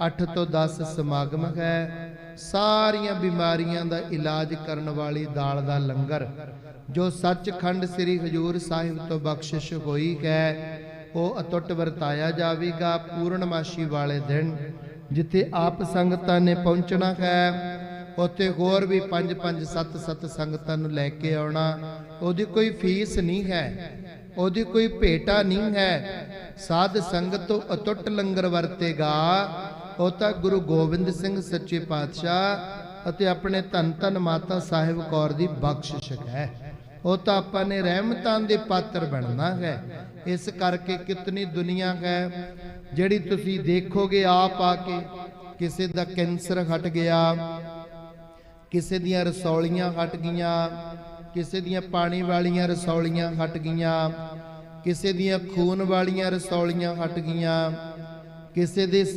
8 ਤੋਂ 10 ਸਮਾਗਮ ਹੈ। ਸਾਰੀਆਂ ਬਿਮਾਰੀਆਂ ਦਾ ਇਲਾਜ ਕਰਨ ਵਾਲੀ ਦਾਲ ਦਾ ਲੰਗਰ, ਜੋ ਸੱਚਖੰਡ ਸ੍ਰੀ ਹਜੂਰ ਸਾਹਿਬ ਤੋਂ ਬਖਸ਼ਿਸ਼ ਹੋਈ ਹੈ, ਉਹ ਅਟੁੱਟ ਵਰਤਾਇਆ ਜਾਵੇਗਾ ਪੂਰਨਮਾਸ਼ੀ ਵਾਲੇ ਦਿਨ, ਜਿੱਥੇ ਆਪ ਸੰਗਤਾਂ ਨੇ ਪਹੁੰਚਣਾ ਹੈ। ਉੱਥੇ ਹੋਰ ਵੀ 5 5 7 7 ਸੰਗਤਾਂ ਨੂੰ ਲੈ ਕੇ ਆਉਣਾ, ਉਹਦੀ ਕੋਈ ਫੀਸ ਨਹੀਂ ਹੈ, ਉਹਦੀ ਕੋਈ ਭੇਟਾ ਨਹੀਂ ਹੈ। ਸਾਧ ਸੰਗਤ ਤੋਂ ਅਟੁੱਟ ਲੰਗਰ ਵਰਤੇਗਾ ਉਹ ਤਾਂ ਗੁਰੂ ਗੋਬਿੰਦ ਸਿੰਘ ਸੱਚੇ ਪਾਤਸ਼ਾਹ ਅਤੇ ਆਪਣੇ ਧੰਨ ਧੰਨ ਮਾਤਾ ਸਾਹਿਬ ਕੌਰ ਦੀ ਬਖਸ਼ਿਸ਼ ਹੈ। ਉਹ ਤਾਂ ਆਪਾਂ ਨੇ ਰਹਿਮਤਾਂ ਦੇ ਪਾਤਰ ਬਣਨਾ ਹੈ। ਇਸ ਕਰਕੇ ਕਿਤਨੀ ਦੁਨੀਆ ਹੈ, ਜਿਹੜੀ ਤੁਸੀਂ ਦੇਖੋਗੇ ਆਪ ਆ ਕੇ ਕਿਸੇ ਦਾ ਕੈਂਸਰ ਹਟ ਗਿਆ, ਕਿਸੇ ਦੀਆਂ ਰਸੌਲੀਆਂ ਹਟ ਗਈਆਂ, ਕਿਸੇ ਦੀਆਂ ਪਾਣੀ ਵਾਲੀਆਂ ਰਸੌਲੀਆਂ ਹਟ ਗਈਆਂ, ਕਿਸੇ ਦੀਆਂ ਖੂਨ ਵਾਲੀਆਂ ਰਸੌਲੀਆਂ ਹਟ ਗਈਆਂ, ਕਿਸੇ ਦੇ ਸਰੀ-